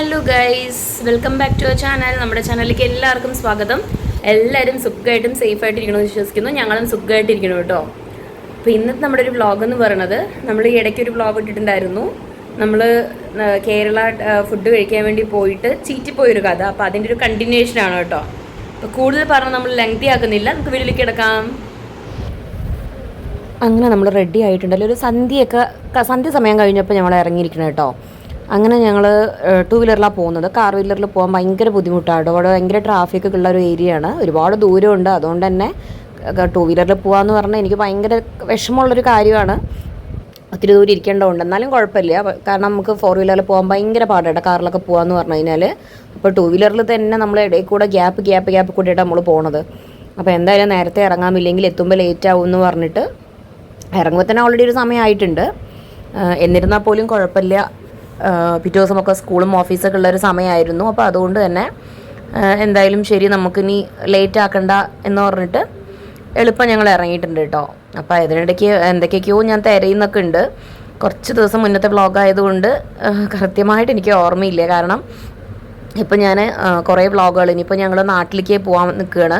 Hello guys welcome back to our channel. നമ്മുടെ ചാനലിലേക്ക് എല്ലാവർക്കും സ്വാഗതം. എല്ലാവരും സുഖമായിട്ടും സേഫ് ആയിട്ട് ഇരിക്കണമെന്ന് വിശ്വസിക്കുന്നു. ഞങ്ങളും സുഖമായിട്ട് ഇരിക്കണം കേട്ടോ. അപ്പോൾ ഇന്നത്തെ നമ്മുടെ ഒരു വ്ളോഗ് എന്ന് പറയുന്നത് നമ്മൾ ഈ ഇടയ്ക്ക് ഒരു വ്ളോഗ് ഇട്ടിട്ടുണ്ടായിരുന്നു. നമ്മൾ കേരള ഫുഡ് കഴിക്കാൻ വേണ്ടി പോയിട്ട് ചീറ്റിപ്പോയൊരു കഥ. അപ്പോൾ അതിന്റെ ഒരു കണ്ടിന്യൂഷൻ ആണ് കേട്ടോ. അപ്പോൾ കൂടുതൽ പറഞ്ഞ് നമ്മൾ ലെങ്തി ആക്കുന്നില്ല. നമുക്ക് വീട്ടിലേക്ക് കിടക്കാം. അങ്ങനെ നമ്മൾ റെഡി ആയിട്ടുണ്ടല്ലോ. ഒരു സന്ധ്യയൊക്കെ സന്ധ്യ സമയം കഴിഞ്ഞപ്പോൾ ഞങ്ങൾ ഇറങ്ങിയിരിക്കണം കേട്ടോ. അങ്ങനെ ഞങ്ങൾ ടു വീലറിലാണ് പോകുന്നത്. കാർ വീലറിൽ പോകാൻ ഭയങ്കര ബുദ്ധിമുട്ടാണ് അവിടെ ഭയങ്കര ട്രാഫിക് ഉള്ള ഒരു ഏരിയയാണ് ഒരുപാട് ദൂരമുണ്ട്. അതുകൊണ്ട് തന്നെ ടു വീലറിൽ പോകാമെന്ന് പറഞ്ഞാൽ എനിക്ക് ഭയങ്കര വിഷമമുള്ളൊരു കാര്യമാണ്. ഒത്തിരി ദൂരം ഇരിക്കേണ്ടതുണ്ട്. എന്നാലും കുഴപ്പമില്ല. കാരണം നമുക്ക് ഫോർ വീലറിൽ പോകാൻ ഭയങ്കര പാടാണ് കാറിലൊക്കെ പോകാമെന്ന് പറഞ്ഞു കഴിഞ്ഞാൽ അപ്പോൾ ടു വീലറിൽ തന്നെ നമ്മൾ ഇടയിൽ കൂടെ ഗ്യാപ്പ് ഗ്യാപ്പ് ഗ്യാപ്പ് കൂടിയിട്ടാണ് നമ്മൾ പോണത്. അപ്പോൾ എന്തായാലും നേരത്തെ ഇറങ്ങാമില്ലെങ്കിൽ എത്തുമ്പോൾ ലേറ്റ് ആവും എന്ന് പറഞ്ഞിട്ട് ഇറങ്ങുമ്പോൾ തന്നെ ഓൾറെഡി ഒരു സമയമായിട്ടുണ്ട്. എന്നിരുന്നാൽ പോലും കുഴപ്പമില്ല. പിറ്റേ ദിവസമൊക്കെ സ്കൂളും ഓഫീസൊക്കെ ഉള്ളൊരു സമയമായിരുന്നു. അപ്പോൾ അതുകൊണ്ട് തന്നെ എന്തായാലും ശരി നമുക്കിനി ലേറ്റ് ആക്കണ്ട എന്ന് പറഞ്ഞിട്ട് എളുപ്പം ഞങ്ങൾ ഇറങ്ങിയിട്ടുണ്ട് കേട്ടോ. അപ്പോൾ അതിനിടയ്ക്ക് എന്തൊക്കെയൊക്കെയോ ഞാൻ തിരയുന്നൊക്കെ ഉണ്ട്. കുറച്ച് ദിവസം മുന്നത്തെ വ്ളോഗ് ആയതുകൊണ്ട് ആഹ് കൃത്യമായിട്ട് എനിക്ക് ഓർമ്മയില്ല. കാരണം ഇപ്പം ഞാൻ കുറേ വ്ളോഗുകൾ ഇനിയിപ്പോൾ ഞങ്ങൾ നാട്ടിലേക്ക് പോകാൻ നിൽക്കുകയാണ്.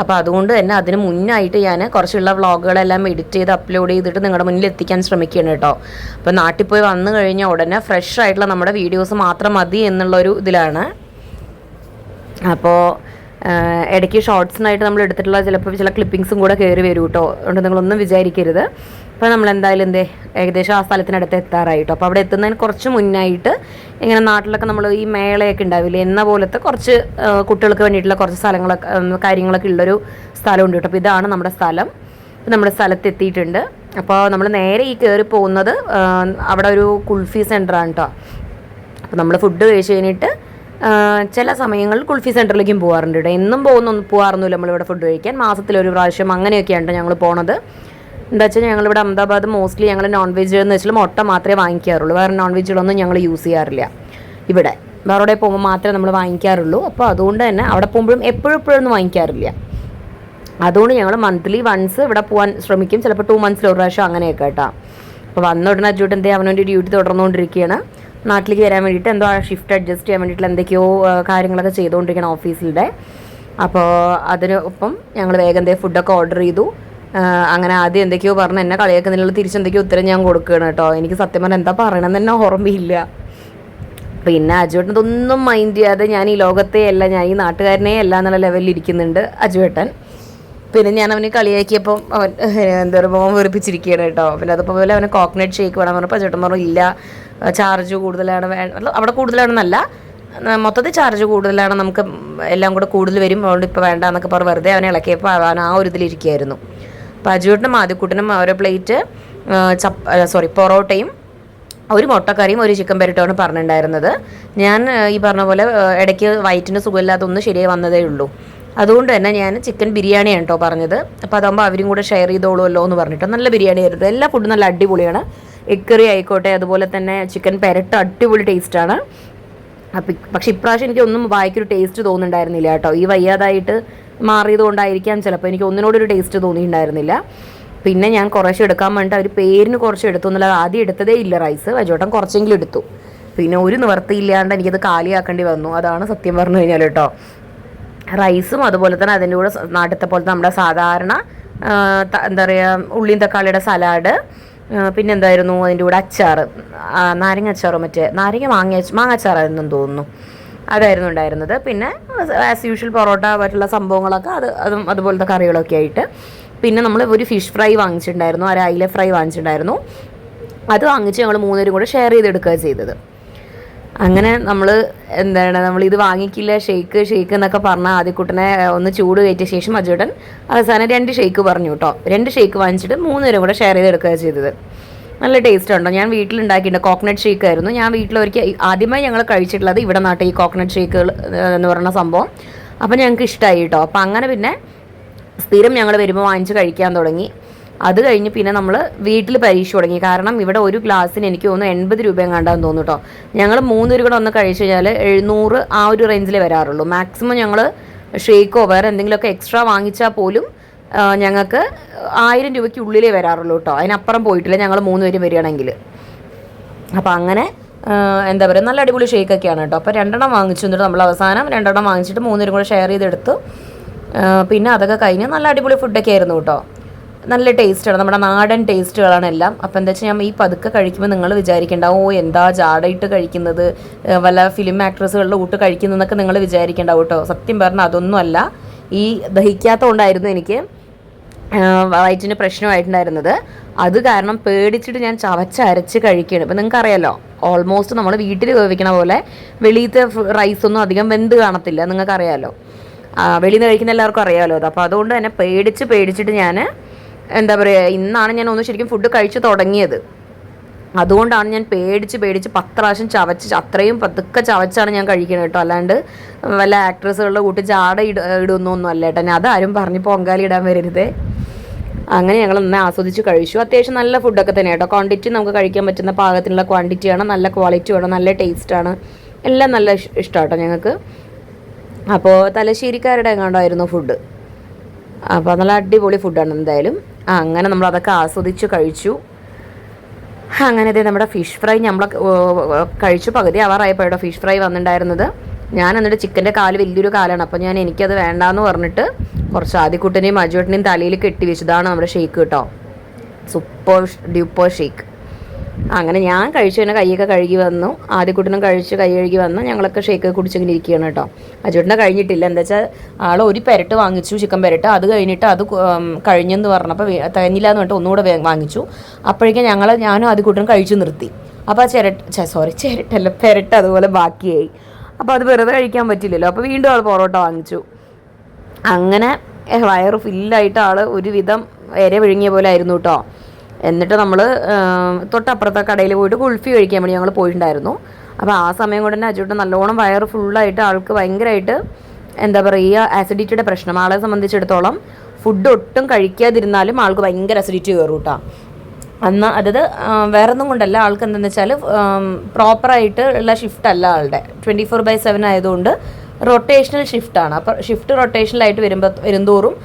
അപ്പോൾ അതുകൊണ്ട് തന്നെ അതിന് മുന്നായിട്ട് ഞാൻ കുറച്ചുള്ള വ്ളോഗുകളെല്ലാം എഡിറ്റ് ചെയ്ത് അപ്ലോഡ് ചെയ്തിട്ട് നിങ്ങളുടെ മുന്നിൽ എത്തിക്കാൻ ശ്രമിക്കുകയാണ് കേട്ടോ. അപ്പോൾ നാട്ടിൽ പോയി വന്നു കഴിഞ്ഞാൽ ഉടനെ ഫ്രഷ് ആയിട്ടുള്ള നമ്മുടെ വീഡിയോസ് മാത്രം മതി എന്നുള്ളൊരു ഇതിലാണ്. അപ്പോൾ ഇടയ്ക്ക് ഷോർട്സിനായിട്ട് നമ്മൾ എടുത്തിട്ടുള്ള ചിലപ്പോൾ ചില ക്ലിപ്പിങ്സും കൂടെ കയറി വരും കേട്ടോ. അതുകൊണ്ട് നിങ്ങളൊന്നും വിചാരിക്കരുത്. അപ്പോൾ നമ്മൾ എന്തായാലും എന്തേ ഏകദേശം ആ സ്ഥലത്തിനടുത്ത് എത്താറായിട്ടോ. അപ്പോൾ അവിടെ എത്തുന്നതിന് കുറച്ച് മുന്നായിട്ട് ഇങ്ങനെ നാട്ടിലൊക്കെ നമ്മൾ ഈ മേളയൊക്കെ ഉണ്ടാവില്ലേ എന്ന പോലത്തെ കുറച്ച് കുട്ടികൾക്ക് വേണ്ടിയിട്ടുള്ള കുറച്ച് സ്ഥലങ്ങളൊക്കെ കാര്യങ്ങളൊക്കെ ഉള്ളൊരു സ്ഥലമുണ്ട് കേട്ടോ. അപ്പോൾ ഇതാണ് നമ്മുടെ സ്ഥലം. നമ്മുടെ സ്ഥലത്ത് എത്തിയിട്ടുണ്ട്. അപ്പോൾ നമ്മൾ നേരെ ഈ കയറി പോകുന്നത് അവിടെ ഒരു കുൾഫി സെന്ററാണ് കേട്ടോ. അപ്പോൾ നമ്മൾ ഫുഡ് കഴിച്ച് കഴിഞ്ഞിട്ട് ചില സമയങ്ങളിൽ കുൾഫി സെന്ററിലേക്കും പോകാറുണ്ട് കേട്ടോ. എന്നും പോകുന്നൊന്നും പോകാറൊന്നുമില്ല നമ്മളിവിടെ ഫുഡ് കഴിക്കാൻ. മാസത്തിലൊരു പ്രാവശ്യം അങ്ങനെയൊക്കെയാണ് ഞങ്ങൾ പോണത്. എന്താ വെച്ചാൽ ഞങ്ങളിവിടെ അഹമ്മദാബാദ് മോസ്റ്റ്ലി ഞങ്ങൾ നോൺ വെജ് എന്ന് വെച്ചാൽ മുട്ട മാത്രമേ വാങ്ങിക്കാറുള്ളൂ. വേറെ നോൺ വെജുകളൊന്നും ഞങ്ങൾ യൂസ് ചെയ്യാറില്ല. ഇവിടെ. വേറെ പോകുമ്പോൾ മാത്രമേ നമ്മൾ വാങ്ങിക്കാറുള്ളൂ. അപ്പോൾ അതുകൊണ്ട് തന്നെ അവിടെ പോകുമ്പോഴും എപ്പോഴും എപ്പോഴൊന്നും വാങ്ങിക്കാറില്ല. അതുകൊണ്ട് ഞങ്ങൾ മന്ത്ലി വൺസ് ഇവിടെ പോകാൻ ശ്രമിക്കും. ചിലപ്പോൾ ടു മന്ത്സിൽ ഒരു പ്രാവശ്യം അങ്ങനെയൊക്കെ കേട്ടോ. അപ്പോൾ വന്ന ഉടനെ അജൂട്ട് എന്തേ അവനവന്റെ ഡ്യൂട്ടി തുടർന്നുകൊണ്ടിരിക്കുകയാണ്. നാട്ടിലേക്ക് വരാൻ വേണ്ടിയിട്ട് എന്തോ ഷിഫ്റ്റ് അഡ്ജസ്റ്റ് ചെയ്യാൻ വേണ്ടിയിട്ടുള്ള എന്തൊക്കെയോ കാര്യങ്ങളൊക്കെ ചെയ്തുകൊണ്ടിരിക്കണം ഓഫീസിലൂടെ അപ്പോൾ അതിനൊപ്പം ഞങ്ങൾ വേഗം ഫുഡൊക്കെ ഓർഡർ ചെയ്തു. ആ, അങ്ങനെ ആദ്യം എന്തൊക്കെയോ പറഞ്ഞു എന്നെ കളിയാക്കുന്നതിനുള്ള തിരിച്ചെന്തൊക്കെയോ ഉത്തരം ഞാൻ കൊടുക്കുകയാണ് കേട്ടോ. എനിക്ക് സത്യം പറഞ്ഞാൽ എന്താ പറയണമെന്ന് തന്നെ ഓർമ്മയില്ല. പിന്നെ അജുവേട്ടൻ ഇതൊന്നും മൈൻഡ് ചെയ്യാതെ ഞാൻ ഈ ലോകത്തെ അല്ല ഞാൻ ഈ നാട്ടുകാരനെ അല്ല എന്നുള്ള ലെവലിൽ ഇരിക്കുന്നുണ്ട് അജുവേട്ടൻ. പിന്നെ ഞാൻ അവനെ കളിയാക്കിയപ്പം അവൻ എന്താ പറയുക മോൻ വെറുപ്പിച്ചിരിക്കുകയാണ് കേട്ടോ. പിന്നെ അതുപോലെ അവന് കോക്കനട്ട് ഷേക്ക് വേണം പറഞ്ഞപ്പോൾ ചേട്ടൻ പറഞ്ഞു ഇല്ല ചാർജ് കൂടുതലാണ് വേണ്ട അവിടെ കൂടുതലാണെന്നല്ല മൊത്തത്തിൽ ചാർജ് കൂടുതലാണ് നമുക്ക് എല്ലാം കൂടെ കൂടുതൽ വരും അതുകൊണ്ട് ഇപ്പോൾ വേണ്ട എന്നൊക്കെ പറഞ്ഞ് വെറുതെ അവനെ ഇളക്കിയപ്പോൾ അവൻ ആ ഒരു ഇതിലിരിക്കുകയായിരുന്നു. അപ്പോൾ അജുവേട്ടനും ആദ്യക്കൂട്ടനും ഓരോ പ്ലേറ്റ് ചപ്പ സോറി പൊറോട്ടയും ഒരു മുട്ടക്കറിയും ഒരു ചിക്കൻ പെരട്ടുമാണ് പറഞ്ഞിട്ടുണ്ടായിരുന്നത്. ഞാൻ ഈ പറഞ്ഞ പോലെ ഇടയ്ക്ക് വയറ്റിന് സുഖമില്ലാതെ ഒന്ന് ശരിയായി വന്നതേ ഉള്ളൂ. അതുകൊണ്ട് തന്നെ ഞാൻ ചിക്കൻ ബിരിയാണിയാണ് കേട്ടോ പറഞ്ഞത്. അപ്പോൾ അതാകുമ്പോൾ അവരും കൂടെ ഷെയർ ചെയ്തോളുമല്ലോ എന്ന് പറഞ്ഞിട്ട്. നല്ല ബിരിയാണി ആയിരുന്നു. എല്ലാ ഫുഡും നല്ല അടിപൊളിയാണ്. എഗ് കറി ആയിക്കോട്ടെ അതുപോലെ തന്നെ ചിക്കൻ പെരട്ട് അടിപൊളി ടേസ്റ്റാണ് അപ്പം പക്ഷെ ഇപ്രാവശ്യം എനിക്ക് ഒന്നും വായിക്കൊരു ടേസ്റ്റ് തോന്നുന്നുണ്ടായിരുന്നില്ല കേട്ടോ. ഈ വയ്യാതായിട്ട് മാറിയത് കൊണ്ടായിരിക്കാം ചിലപ്പോൾ. എനിക്ക് ഒന്നിനോടൊരു ടേസ്റ്റ് തോന്നിയിട്ടുണ്ടായിരുന്നില്ല. പിന്നെ ഞാൻ കുറച്ച് എടുക്കാൻ വേണ്ടിയിട്ട് അവർ പേരിന് കുറച്ച് എടുത്തു എന്നുള്ളത് ആദ്യം എടുത്തതേ ഇല്ല റൈസ് വജോട്ടൻ കുറച്ചെങ്കിലും എടുത്തു. പിന്നെ ഒരു നിവർത്തിയില്ലാണ്ട് എനിക്കത് കാലിയാക്കേണ്ടി വന്നു. അതാണ് സത്യം പറഞ്ഞു കഴിഞ്ഞാൽ കേട്ടോ. റൈസും അതുപോലെ തന്നെ അതിന്റെ കൂടെ നാട്ടിലത്തെ പോലത്തെ നമ്മുടെ സാധാരണ എന്താ പറയുക ഉള്ളിയും തക്കാളിയുടെ സലാഡ് പിന്നെ എന്തായിരുന്നു? അതിന്റെ കൂടെ അച്ചാർ നാരങ്ങ അച്ചാറോ മറ്റേ നാരങ്ങ മാങ്ങ മാങ്ങ അച്ചാറായിരുന്നു തോന്നുന്നു. അതായിരുന്നു ഉണ്ടായിരുന്നത്. പിന്നെ ആസ് യൂഷ്വൽ പൊറോട്ട മറ്റുള്ള സംഭവങ്ങളൊക്കെ അത് അതും അതുപോലത്തെ കറികളൊക്കെ ആയിട്ട്. പിന്നെ നമ്മൾ ഒരു ഫിഷ് ഫ്രൈ വാങ്ങിച്ചിട്ടുണ്ടായിരുന്നു. ഒരു അയില ഫ്രൈ വാങ്ങിച്ചിട്ടുണ്ടായിരുന്നു. അത് വാങ്ങിച്ച് ഞങ്ങൾ മൂന്നുപേരും കൂടെ ഷെയർ ചെയ്തെടുക്കുക ചെയ്തത്. അങ്ങനെ നമ്മൾ എന്താണ് നമ്മൾ ഇത് വാങ്ങിക്കില്ല ഷെയ്ക്ക് ഷെയ്ക്ക് എന്നൊക്കെ പറഞ്ഞ ആദ്യക്കുട്ടനെ ഒന്ന് ചൂട് കയറ്റിയ ശേഷം അജുട്ടൻ അവസാനം രണ്ട് ഷെയ്ക്ക് പറഞ്ഞു കേട്ടോ. രണ്ട് ഷെയ്ക്ക് വാങ്ങിച്ചിട്ട് മൂന്നുപേരും കൂടെ ഷെയർ ചെയ്തെടുക്കുക ചെയ്തത്. നല്ല ടേസ്റ്റ് ഉണ്ടോ? ഞാൻ വീട്ടിലുണ്ടാക്കിയിട്ടുണ്ട് കോക്കനട്ട് ഷേക്ക് ആയിരുന്നു. ഞാൻ വീട്ടിലൊരിക്കൽ ആദ്യമായി ഞങ്ങൾ കഴിച്ചിട്ടുള്ളത് ഇവിടെ നാട്ടിൽ ഈ കോക്കനട്ട് ഷേക്കുകൾ എന്ന് പറയുന്ന സംഭവം. അപ്പോൾ ഞങ്ങൾക്ക് ഇഷ്ടമായി കേട്ടോ അപ്പോൾ അങ്ങനെ പിന്നെ സ്ഥിരം ഞങ്ങൾ വരുമ്പോൾ വാങ്ങിച്ച് കഴിക്കാൻ തുടങ്ങി. അത് കഴിഞ്ഞ് പിന്നെ നമ്മൾ വീട്ടിൽ പരീക്ഷ തുടങ്ങി. കാരണം ഇവിടെ ഒരു ഗ്ലാസ്സിന് എനിക്ക് തോന്നുന്നു എൺപത് രൂപ എങ്ങാണ്ടാന്ന് തോന്നുന്നു കേട്ടോ ഞങ്ങൾ മൂന്നൂര് കൂടെ ഒന്ന് കഴിച്ചു കഴിഞ്ഞാൽ എഴുന്നൂറ് ആ ഒരു റേഞ്ചിലേ വരാറുള്ളൂ. മാക്സിമം ഞങ്ങൾ ഷേക്കോ വേറെ എന്തെങ്കിലുമൊക്കെ എക്സ്ട്രാ വാങ്ങിച്ചാൽ പോലും ഞങ്ങൾക്ക് ആയിരം രൂപയ്ക്ക് ഉള്ളിലേ വരാറുള്ളൂ കേട്ടോ. അതിനപ്പുറം പോയിട്ടില്ല. ഞങ്ങൾ മൂന്ന് പേരും വരികയാണെങ്കിൽ അപ്പോൾ അങ്ങനെ എന്താ പറയുക നല്ല അടിപൊളി ഷേക്കൊക്കെയാണ് കേട്ടോ. അപ്പോൾ രണ്ടെണ്ണം വാങ്ങിച്ചു എന്നിട്ട് നമ്മൾ അവസാനം രണ്ടെണ്ണം വാങ്ങിച്ചിട്ട് മൂന്നുപേരും കൂടെ ഷെയർ ചെയ്തെടുത്തു. പിന്നെ അതൊക്കെ കഴിഞ്ഞ് നല്ല അടിപൊളി ഫുഡൊക്കെ ആയിരുന്നു കേട്ടോ. നല്ല ടേസ്റ്റാണ് നമ്മുടെ നാടൻ ടേസ്റ്റുകളാണ് എല്ലാം. അപ്പോൾ എന്താ വെച്ചാൽ ഞാൻ ഈ പതുക്കെ കഴിക്കുമ്പോൾ നിങ്ങൾ വിചാരിക്കേണ്ട ഓ എന്താ ജാടയിട്ട് കഴിക്കുന്നത്? വല്ല ഫിലിം ആക്ട്രസുകളുടെ കൂട്ട് കഴിക്കുന്നതെന്നൊക്കെ നിങ്ങൾ വിചാരിക്കേണ്ടാവും കേട്ടോ. സത്യം പറഞ്ഞാൽ അതൊന്നുമല്ല. ഈ ദഹിക്കാത്തതുകൊണ്ടായിരുന്നു എനിക്ക് വയറ്റിന് പ്രശ്നമായിട്ടുണ്ടായിരുന്നത്. അത് കാരണം പേടിച്ചിട്ട് ഞാൻ ചവച്ചരച്ച് കഴിക്കുകയാണ്. ഇപ്പം നിങ്ങൾക്ക് അറിയാലോ ഓൾമോസ്റ്റ് നമ്മൾ വീട്ടിൽ വേവിക്കണ പോലെ വെളിയിലത്തെ റൈസൊന്നും അധികം വെന്ത് കാണത്തില്ല. നിങ്ങൾക്ക് അറിയാലോ വെളിയിൽ നിന്ന് കഴിക്കുന്ന എല്ലാവർക്കും അറിയാമല്ലോ അത് അപ്പോൾ അതുകൊണ്ട് തന്നെ പേടിച്ച് പേടിച്ചിട്ട് ഞാൻ എന്താ പറയുക ഇന്നാണ് ഞാൻ ഒന്ന് ശരിക്കും ഫുഡ് കഴിച്ച് തുടങ്ങിയത്. അതുകൊണ്ടാണ് ഞാൻ പേടിച്ച് പേടിച്ച് പത്ത് പ്രാവശ്യം ചവച്ച് അത്രയും പതുക്കെ ചവച്ചാണ് ഞാൻ കഴിക്കുന്നത് കേട്ടോ. അല്ലാണ്ട് വല്ല ആക്ട്രസുകളുടെ കൂട്ടി ചാട ഇട ഇടുന്നൊന്നും അല്ല കേട്ടോ. ഞാൻ അതാരും പറഞ്ഞ് പൊങ്കാലി ഇടാൻ വരരുതേ. അങ്ങനെ ഞങ്ങൾ നന്നായി ആസ്വദിച്ച് കഴിച്ചു. അത്യാവശ്യം നല്ല ഫുഡൊക്കെ തന്നെ കേട്ടോ. ക്വാണ്ടിറ്റി നമുക്ക് കഴിക്കാൻ പറ്റുന്ന പാകത്തിനുള്ള ക്വാണ്ടിറ്റിയാണ് നല്ല ക്വാളിറ്റി വേണം. നല്ല ടേസ്റ്റാണ് എല്ലാം നല്ല ഇഷ്ടമാട്ടോ ഞങ്ങൾക്ക്. അപ്പോൾ തലശ്ശേരിക്കാരുടെ എങ്ങാണ്ടായിരുന്നു ഫുഡ് അപ്പോൾ നല്ല അടിപൊളി ഫുഡാണ് എന്തായാലും. അങ്ങനെ നമ്മൾ അതൊക്കെ ആസ്വദിച്ച് കഴിച്ചു. അങ്ങനെ ഇതേ നമ്മുടെ ഫിഷ് ഫ്രൈ നമ്മൾ കഴിച്ചു. പകുതി ആവാറായപ്പോഴോ ഫിഷ് ഫ്രൈ വന്നിട്ടുണ്ടായിരുന്നത് ഞാൻ എന്നിട്ട് ചിക്കന്റെ കാൽ വലിയൊരു കാലാണ്. അപ്പോൾ ഞാൻ എനിക്കത് വേണ്ടാന്ന് പറഞ്ഞിട്ട് കുറച്ച് ആദ്യക്കുട്ടനെയും അജുവേട്ടനെയും തലയിൽ കെട്ടി വെച്ചതാണ് നമ്മുടെ ഷേക്ക് കേട്ടോ. സൂപ്പർ ഡ്യൂപ്പർ ഷേക്ക് അങ്ങനെ ഞാൻ കഴിച്ചു തന്നെ കൈയൊക്കെ കഴുകി വന്നു. ആദ്യക്കുട്ടനും കഴിച്ച് കൈ കഴുകി വന്നു. ഞങ്ങളൊക്കെ ഷേക്ക് കുടിച്ചിങ്ങനെ ഇരിക്കുകയാണ് കേട്ടോ. അജുട്ടനെ കഴിഞ്ഞിട്ടില്ല. എന്താ വെച്ചാൽ ആൾ ഒരു പെരട്ട് വാങ്ങിച്ചു ചിക്കൻ പെരട്ട്. അത് കഴിഞ്ഞിട്ട് അത് കഴിഞ്ഞെന്ന് പറഞ്ഞപ്പോൾ തികഞ്ഞില്ല എന്ന് പറഞ്ഞിട്ട് ഒന്നുകൂടെ വാങ്ങിച്ചു. അപ്പോഴേക്കും ഞങ്ങൾ ഞാനും ആദ്യക്കുട്ടനും കഴിച്ചു നിർത്തി. അപ്പോൾ ആ ചിരട്ട സോറി ചിരട്ടല്ല പെരട്ട് അതുപോലെ ബാക്കിയായി. അപ്പോൾ അത് വെറുതെ കഴിക്കാൻ പറ്റില്ലല്ലോ. അപ്പോൾ വീണ്ടും ആൾ പൊറോട്ട വാങ്ങിച്ചു. അങ്ങനെ വയറ് ഫില്ലായിട്ട് ആൾ ഒരുവിധം വരെ വിഴുങ്ങിയ പോലെ ആയിരുന്നു കേട്ടോ എന്നിട്ട് നമ്മൾ തൊട്ടപ്പുറത്തെ കടയിൽ പോയിട്ട് കുൾഫി കഴിക്കാൻ വേണ്ടി ഞങ്ങൾ പോയിട്ടുണ്ടായിരുന്നു അപ്പോൾ ആ സമയം കൊണ്ട് തന്നെ അജുട്ട് നല്ലോണം വയറ് ഫുള്ളായിട്ട് ആൾക്ക് ഭയങ്കരമായിട്ട് എന്താ പറയുക ആസിഡിറ്റിയുടെ പ്രശ്നം. ആളെ സംബന്ധിച്ചിടത്തോളം ഫുഡ് ഒട്ടും കഴിക്കാതിരുന്നാലും ആൾക്ക് ഭയങ്കര അസിഡിറ്റി കയറും കേട്ടോ അന്ന് അതായത് വേറെ ഒന്നും കൊണ്ടല്ല. ആൾക്ക് എന്താണെന്ന് വെച്ചാൽ പ്രോപ്പറായിട്ട് ഉള്ള ഷിഫ്റ്റ് അല്ല ആളുടെ. ട്വന്റി ഫോർ ബൈ സെവൻ ആയതുകൊണ്ട് റൊട്ടേഷണൽ ഷിഫ്റ്റാണ് അപ്പോൾ ഷിഫ്റ്റ് റൊട്ടേഷനിലായിട്ട് വരുമ്പോൾ വരുന്തോറും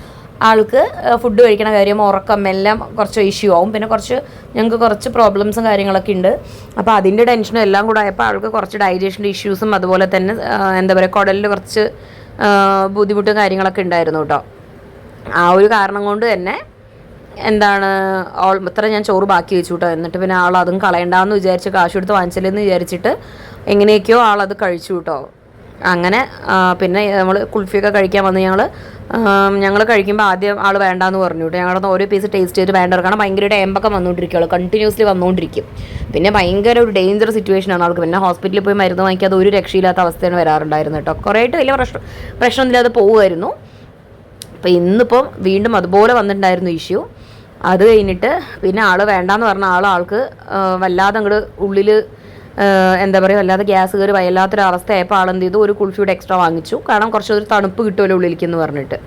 ആൾക്ക് ഫുഡ് കഴിക്കണ കാര്യം ഉറക്കം എല്ലാം കുറച്ച് ഇഷ്യൂ ആവും. പിന്നെ കുറച്ച് ഞങ്ങൾക്ക് കുറച്ച് പ്രോബ്ലംസും കാര്യങ്ങളൊക്കെ ഉണ്ട് അപ്പോൾ അതിന്റെ ടെൻഷനും എല്ലാം കൂടെ ആയപ്പോൾ ആൾക്ക് കുറച്ച് ഡൈജഷന്റെ ഇഷ്യൂസും അതുപോലെ തന്നെ എന്താ പറയുക കുടലിൽ കുറച്ച് ബുദ്ധിമുട്ടും കാര്യങ്ങളൊക്കെ ഉണ്ടായിരുന്നു കേട്ടോ ആ ഒരു കാരണം കൊണ്ട് തന്നെ എന്താണ് ഓൾ ഇത്ര ഞാൻ ചോറ് ബാക്കി വെച്ചു കേട്ടോ എന്നിട്ട് പിന്നെ ആൾ കളയണ്ടാന്ന് വിചാരിച്ച് കാശ് കൊടുത്ത് വാങ്ങിച്ചില്ലെന്ന് വിചാരിച്ചിട്ട് എങ്ങനെയൊക്കെയോ ആളത് കഴിച്ചു കേട്ടോ അങ്ങനെ പിന്നെ നമ്മൾ കുൽഫിയൊക്കെ കഴിക്കാൻ വന്ന് ഞങ്ങൾ ഞങ്ങൾ കഴിക്കുമ്പോൾ ആദ്യം ആൾ വേണ്ടാന്ന് പറഞ്ഞു കേട്ടോ ഞങ്ങളുടെ ഓരോ പീസ് ടേസ്റ്റ് ചെയ്ത് വേണ്ട കാരണം ഭയങ്കരമായിട്ട് എമ്പൊക്കെ വന്നുകൊണ്ടിരിക്കുകയുള്ളൂ കണ്ടിന്യൂസ്ലി വന്നുകൊണ്ടിരിക്കും പിന്നെ ഭയങ്കര ഒരു ഡേഞ്ചർ സിറ്റുവേഷനാണ് ആൾക്ക്. പിന്നെ ഹോസ്പിറ്റലിൽ പോയി മരുന്ന് വാങ്ങിക്കാതെ ഒരു രക്ഷയില്ലാത്ത അവസ്ഥയാണ് വരാറുണ്ടായിരുന്നു കേട്ടോ കുറേയായിട്ട് വലിയ പ്രശ്നം പ്രശ്നമൊന്നുമില്ലാതെ പോകുമായിരുന്നു അപ്പോൾ ഇന്നിപ്പം വീണ്ടും അതുപോലെ വന്നിട്ടുണ്ടായിരുന്നു ഇഷ്യൂ അത് കഴിഞ്ഞിട്ട് പിന്നെ ആൾ വേണ്ടാന്ന് പറഞ്ഞ ആൾ ആൾക്ക് വല്ലാതെ അങ്ങോട്ട് ഉള്ളിൽ എന്താ പറയുക വല്ലാതെ ഗ്യാസ് കയറി വല്ലാത്തൊരു അവസ്ഥയായപ്പോൾ ആൾ എന്ത് ചെയ്തു? ഒരു കുൾഫിയുടെ എക്സ്ട്രാ വാങ്ങിച്ചു. കാരണം കുറച്ചൊരു തണുപ്പ് കിട്ടുമല്ലോ ഉള്ളിലേക്കെന്ന് പറഞ്ഞിട്ട്.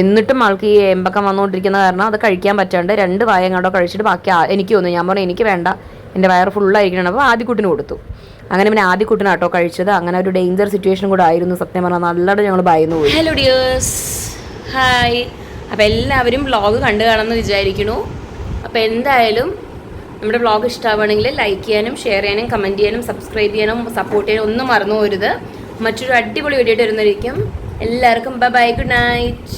എന്നിട്ടും ആൾക്ക് ഈ എമ്പക്കം വന്നുകൊണ്ടിരിക്കുന്ന കാരണം അത് കഴിക്കാൻ പറ്റാണ്ട് രണ്ട് വായ കണ്ടോ കഴിച്ചിട്ട് ബാക്കി എനിക്ക് തോന്നുന്നു. ഞാൻ പറഞ്ഞു എനിക്ക് വേണ്ട. എന്റെ വയറ് ഫുള്ളായിരിക്കണം അപ്പോൾ ആദ്യക്കുട്ടിന് കൊടുത്തു. അങ്ങനെ പിന്നെ ആദ്യക്കുട്ടിന് ആട്ടോ കഴിച്ചത്. അങ്ങനെ ഒരു ഡേഞ്ചർ സിറ്റുവേഷൻ കൂടെ ആയിരുന്നു സത്യം പറഞ്ഞാൽ നല്ലതായിട്ട് ഞങ്ങൾ ഭയന്നു പോയി. ഹലോ ഡിയേഴ്സ് ഹായ് അപ്പോൾ എല്ലാവരും വ്ളോഗ് കണ്ടു കാണുമെന്ന് വിചാരിക്കുന്നു. അപ്പോൾ എന്തായാലും നമ്മുടെ വ്ളോഗ് ഇഷ്ടമാവുകയാണെങ്കിൽ ലൈക്ക് ചെയ്യാനും ഷെയർ ചെയ്യാനും കമന്റ് ചെയ്യാനും സബ്സ്ക്രൈബ് ചെയ്യാനും സപ്പോർട്ട് ചെയ്യാനും ഒന്നും മറന്നു പോരുത് മറ്റൊരു അടിപൊളി വീഡിയോ വരുന്നതായിരിക്കും. എല്ലാവർക്കും ബൈ ഗുഡ് നൈറ്റ്